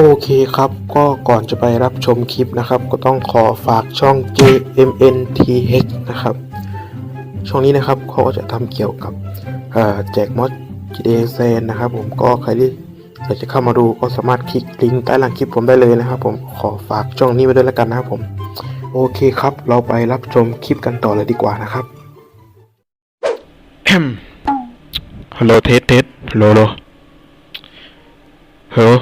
โอเคครับก็ก่อนจะไปรับชมคลิปนะครับ ก็ต้องขอฝากช่อง JMNTH นะครับ ช่องนี้นะครับเขาก็จะทำเกี่ยวกับแจกมอด GTA s a n นะครับผมก็ใครที่อยากจะเข้ามาดูก็สามารถคลิกลิงก์ใต้หลังคลิปผมได้เลยนะครับผมขอฝากช่องนี้ไว้ด้วยแล้วกันนะครับผม โอเคครับ เราไปรับชมคลิปกันต่อเลยดีกว่านะครับฮัลโหลเทสเทสฮัลโหลฮัลโหลฮัล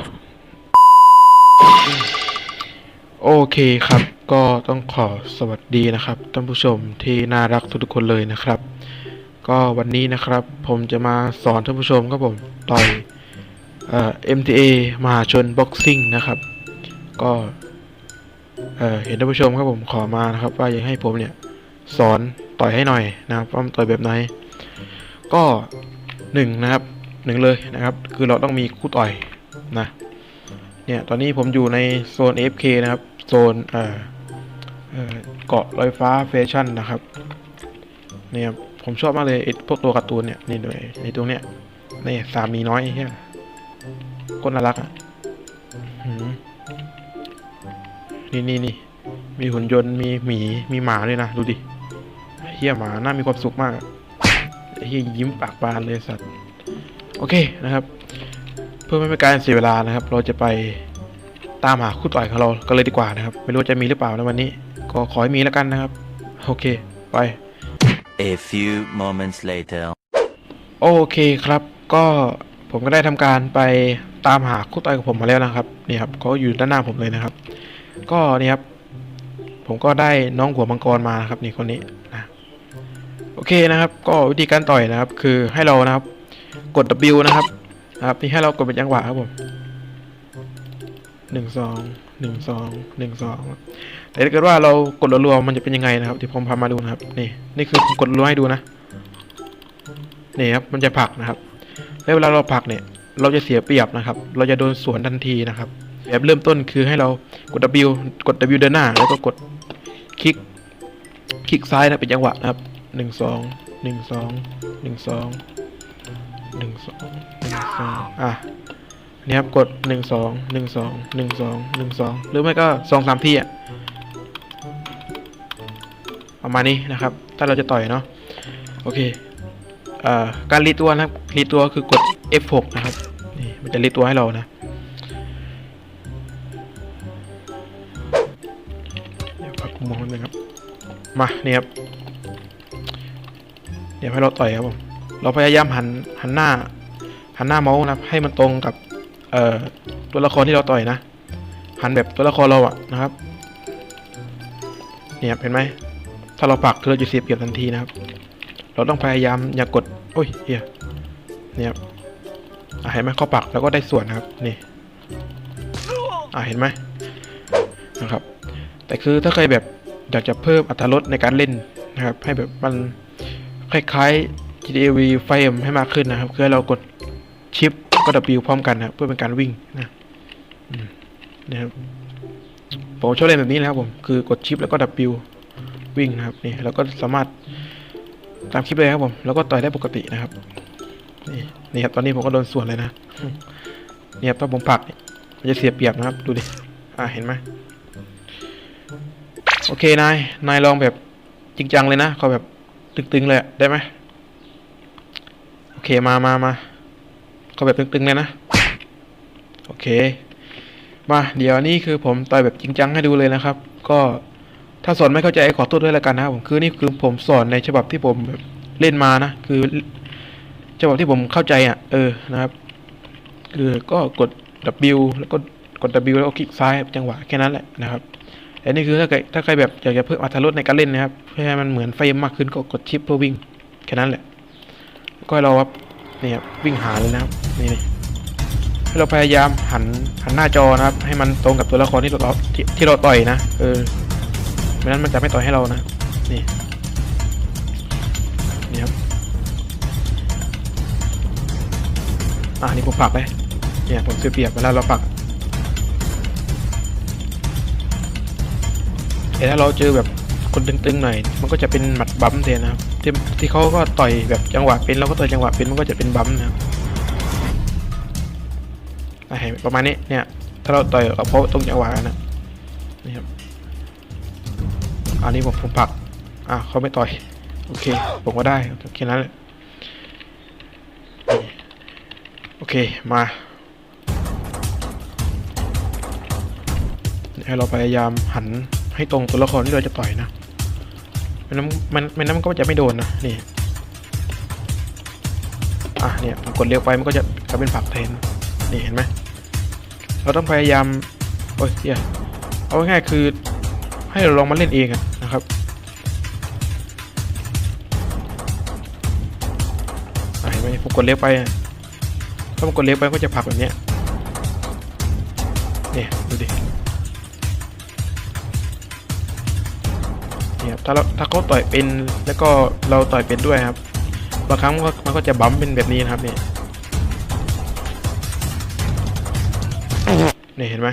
โอเคครับ ก็ต้องขอสวัสดีนะครับท่านผู้ชมที่น่ารักทุกๆคนเลยนะครับ ก็วันนี้นะครับผมจะมาสอนท่านผู้ชมครับผมต่อยเอ่อ MTA มหาชนบ็อกซิ่งนะครับ ก็เอ่อเห็นท่านผู้ชมครับผมขอมานะครับ ว่าอยากให้ผมเนี่ยสอนต่อยให้หน่อยนะครับว่าต่อยแบบไหน ก็หนึ่งนะครับหนึ่งเลยนะครับ คือเราต้องมีคู่ต่อยนะเนี่ย ตอนนี้ผมอยู่ในโซน FK นะครับ โซนเออเกาะลอยฟ้าแฟชั่นนะครับเนี่ยครับผมชอบมากเลยไอ้พวกตัวการ์ตูนเนี่ยนี่ด้วยในตรงเนี้ยนี่สามีน้อยเฮียคนน่ารักอะนี่นี่นี่มีหุ่นยนต์มีหมีมีหมาด้วยนะดูดิเฮียหมาน่ามีความสุขมากเหี้ยยิ้มปากบานเลยสัตว์โอเคนะครับ เพื่อไม่เป็นการเสียเวลานะครับ เราจะไป ตามหาคู่ต่อยของเรากันเลยดีกว่านะครับ ไม่รู้ว่าจะมีหรือเปล่าในวันนี้ ก็ขอให้มีแล้วกันนะครับ โอเค ไป A few moments later. โอเคครับ ก็ผมก็ได้ทำการไปตามหาคู่ต่อยของผมมาแล้วนะครับนี่ครับเขาอยู่ด้านหน้าผมเลยนะครับ ก็นี่ครับ ผมก็ได้น้องหัวมังกรมานะครับนี่คนนี้นะโอเคนะครับ ก็วิธีการต่อยนะครับ คือให้เรานะครับ กด W นะครับนะครับนี่ให้เรากดเป็นจังหวะครับผม หนึ่งสองหนึ่งสองหนึ่งสองแต่ถ้าเกิดว่าเรากดรัวๆมันจะเป็นยังไงนะครับที่ผมพามาดูนะครับนี่นี่คือผมกดรัวให้ดูนะนี่ครับมันจะผลักนะครับ แล้วเวลาเราผลักเนี่ย เราจะเสียเปรียบนะครับ เราจะโดนสวนทันทีนะครับ แบบเริ่มต้นคือให้เรากด W กด W เดินหน้า แล้วก็กดคลิกคลิกซ้ายนะเป็นจังหวะนะครับหนึ่งสองหนึ่งสองหนึ่งสองหนึ่งสองหนึ่งสองอะ นี่ครับกดหนึ่งสองหนึ่งสองหนึ่งสองหนึ่งสองหรือไม่ก็สองสามทีอะประมาณนี้นะครับ ถ้าเราจะต่อยเนาะโอเคอการรีตัวนะครับรีตัวคือกด F6 นะครับนี่มันจะรีตัวให้เรานะเดี๋ยวพักมองนิดนึงครับมาเนี่ยครับเดี๋ยวให้เราต่อยครับผมเราพยายามหันหันหน้าหันหน้าเมาส์นะครับให้มันตรงกับ อ่อตัวละครที่เราต่อยนะ หันแบบตัวละครเราอะนะครับ เนี่ยเห็นไหม ถ้าเราปักคือเราจะเสียเปรียบทันทีนะครับ เราต้องพยายามอย่ากด โอ้ยเฮียเนี่ยครับอะเห็นไหมเข้าปักแล้วก็ได้ส่วนนะครับ นี่อะเห็นไหมนะครับ แต่คือถ้าใครแบบอยากจะเพิ่มอรรถรสในการเล่นนะครับ ให้แบบมันคล้ายๆ GTA V Frame ให้มากขึ้นนะครับ คือเรากดชิป ก็ W พร้อมกันนะเพื่อเป็นการวิ่งนะนะครับผมชอบเล่นแบบนี้นะครับผมคือกดชิปแล้วก็ W วิ่งนะครับนี่เราก็สามารถตามคลิปเลยครับผมแล้วก็ต่อยได้ปกตินะครับนี่นี่ครับตอนนี้ผมก็โดนส่วนเลยนะเนี่ยครับถ้าผมผลักมันจะเสียเปรียบนะครับดูดิอ่าเห็นไหมโอเคนายนายลองแบบจริงจังเลยนะเขาแบบตึงๆเลยได้ไหมโอเคมามามา เขาแบบตึงๆเลยนะ โอเค มาเดี๋ยวนี้คือผมต่อยแบบจริงจังให้ดูเลยนะครับ ก็ถ้าสอนไม่เข้าใจขอโทษด้วยล้วกันนะครับผมคือนี่คือผมสอนในฉบับที่ผมแบบเล่นมานะ คือฉบับที่ผมเข้าใจอะ เออนะครับ คือก็กด W แล้วก็กด W แล้วก็คลิกซ้ายจังหวะแค่นั้นแหละนะครับแต่นี่คือถ้าใครถ้าใครแบบอยากจะเพิ่มอรรถรสในการเล่นนะครับเพื่อให้มันเหมือนไฟมากขึ้นก็กดชิปเพื่อวิ่งแค่นั้นแหละ ก็เราครับ นี่ครับวิ่งหาเลยนะครับนี่นี่ให้เราพยายามหันหันหน้าจอนะครับ ให้มันตรงกับตัวละครที่เราที่ที่เราต่อยนะเออไม่นั้นมันจะไม่ต่อยให้เรานะนี่นี่ครับอ่านี่ผมผักเลยเนี่ยผมเสียเปรียบเวลาเราผักแต่ถ้าเราเจอแบบ คนตึงๆหน่อยมันก็จะเป็นหมัดบัมป์แทนนะครับที่ที่เขาก็ต่อยแบบจังหวะเป็นเราก็ต่อยจังหวะเป็นมันก็จะเป็นบัมนะครับอะเห็นประมาณนี้เนี่ยถ้าเราต่อยกับเขาตรงจังหวะนั้นะนี่ครับอันนี้ผมผมผลักอะเขาไม่ต่อยโอเคผมก็ได้โอเคนั้นแหละโอเคมาให้เราพยายามหันให้ตรงตัวละครที่เราจะต่อยนะ ม่นั้นมันม่นั้นมันก็จะไม่โดนนะนี่อะเนี่ยผมกดเลี้ยวไปมันก็จะกลายเป็นผักแทนนี่เห็นไหมเราต้องพยายามโอ้ยเฮียเอาง่ายคือให้เราลองมาเล่นเองอะนะครับอะเห็นไหมผมกดเลี้ยวไปถ้าผมกดเลี้ยวไปก็จะผักแบบเนี้ยเนี่ยดูดิ นี่ครับถ้าเราถ้าเขาต่อยเป็นแล้วก็เราต่อยเป็นด้วยครับ บางครั้งมันก็จะบัมเป็นแบบนี้นะครับเนี่ยเนี่ยเห็นไหม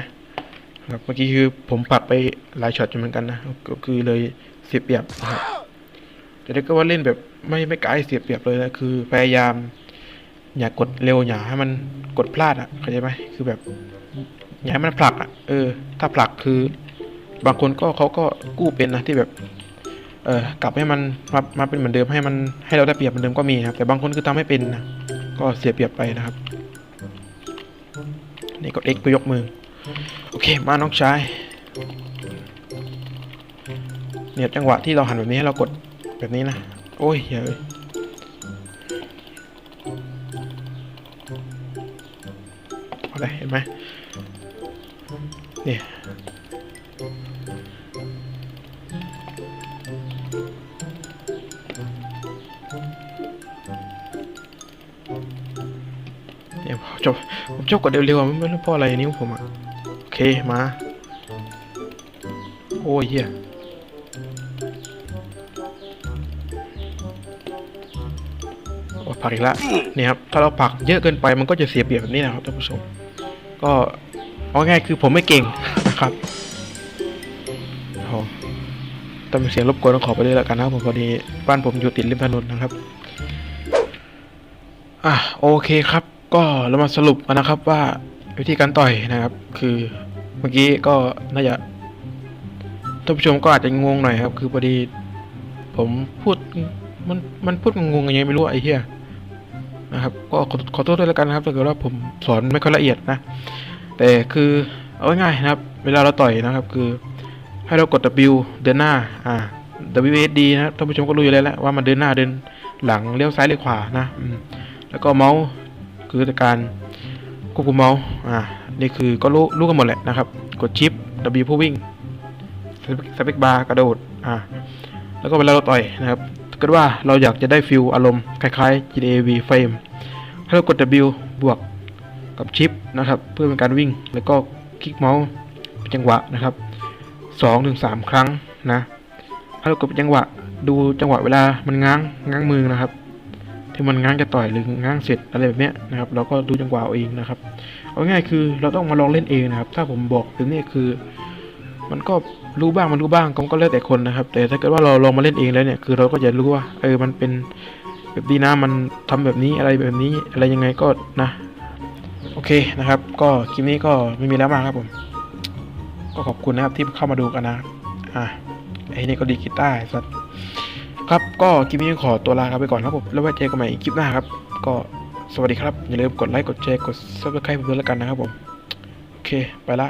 ครับเมื่อกี้คือผมปัดไปหลายช็อตอยู่เหมือนกันนะก็คือเลยเสียเปรียบนะครับแต่ถ้ก็ว่าเล่นแบบไม่ไม่กลาให้เสียเปรียบเลยนะคือพยายาม อย่ากดเร็วอย่าให้มันกดพลาดอะเข้าใจไหมคือแบบอย่าให้มันผลักอะเออ ถ้าผลักคือบางคนก็เขาก็กู้เป็นนะที่แบบ เออกลับให้มันมามาเป็นเหมือนเดิมให้มันให้เราได้เปรียบเหมือนเดิมก็มีนะครับ แต่บางคนคือทำไม่เป็นนะก็เสียเปรียบไปนะครับ นี่กด X เพื่อยกมือ โอเค มาน้องชายเนี่ยจังหวะที่เราหันแบบนี้ให้เรากดแบบนี้นะ โอ้ยเฮ้ยอะไรเห็นไหมเนี่ย เนี่ยผมชอบผมชอบกดเร็วๆไม่รู้เพราะอะไรนิ้วผมอะโอเคมา โอ้ยเฮียโอ้ผักอีกล้วเนี่ยครับถ้าเราผักเยอะเกินไปมันก็จะเสียเปรียบแบบนี้นะครับท่านผู้ชมก็เอาง่ายคือผมไม่เก่งนะครับโอ้ต้องมีเสียงรบกวนต้องขอไปด้วยแล้วกันนะครับผมพอดีบ้านผมอยู่ติดริมถนนนะครับ อะโอเคครับ ก็เรามาสรุปกันนะครับว่าวิธีการต่อยนะครับ คือเมื่อกี้ก็น่าจะท่านผู้ชมก็อาจจะงงหน่อยครับ คือพอดี ผมพูดมันมันพูดงงยังไงไม่รู้ไอ้เหี้ยนะครับก็ขอขอโทษด้วยแล้วกันนะครับถ้าเกิดว่าผมสอนไม่ค่อยละเอียดนะ แต่คือเอาง่ายๆนะครับ เวลาเราต่อยนะครับ คือให้เรากด W เดินหน้าอ่า WSD นะครับท่านผู้ชมก็รู้อยู่แล้วแหละว่ามันเดินหน้าเดินหลังเลี้ยวซ้ายเลี้ยวขวานะแล้วก็เมาส์ คือการควบคุมเมาส์อ่านี่คือก็รู้รู้กันหมดแหละนะครับ กดชิป W ผู้วิ่งสเปคบาร์กระโดดอ่าแล้วก็เวลาเราต่อยนะครับถ้าเกิดว่าเราอยากจะได้ฟิลอารมณ์คล้ายๆ GTA V Frame ให้เรากด W บวกกับชิปนะครับ เพื่อเป็นการวิ่งแล้วก็คลิกเมาส์เป็นจังหวะนะครับสองถึงสามครั้งนะให้เรากดเป็นจังหวะดูจังหวะเวลามันง้างง้างมือนะครับ ที่มันง้างจะต่อยหรือง้างเสร็จอะไรแบบนี้นะครับ เราก็ดูจังหวะเอาเองนะครับ เอาง่ายคือเราต้องมาลองเล่นเองนะครับ ถ้าผมบอกแบบนี้คือ มันก็รู้บ้างมันรู้บ้างก็ก็แล้วแต่คนนะครับ แต่ถ้าเกิดว่าเราลองมาเล่นเองแล้วเนี่ยคือเราก็จะรู้ว่าเออมันเป็นแบบนี้นะมันทำแบบนี้อะไรแบบนี้อะไรยังไงก็นะ โอเคนะครับ ก็คลิปนี้ก็ไม่มีแล้วมากครับผม ก็ขอบคุณนะครับที่เข้ามาดูกันนะอะไอ้นี่ก็ดีกีตาร์ไอ้สัส ครับก็คลิปนี้ขอตัวลาครับไปก่อนครับผมแล้วไว้เจอกันใหม่คลิปหน้าครับ ก็สวัสดีครับ อย่าลืมกดไลค์กดแชร์กด subscribe ผมด้วยแล้วกันนะครับผม โอเค ไปละ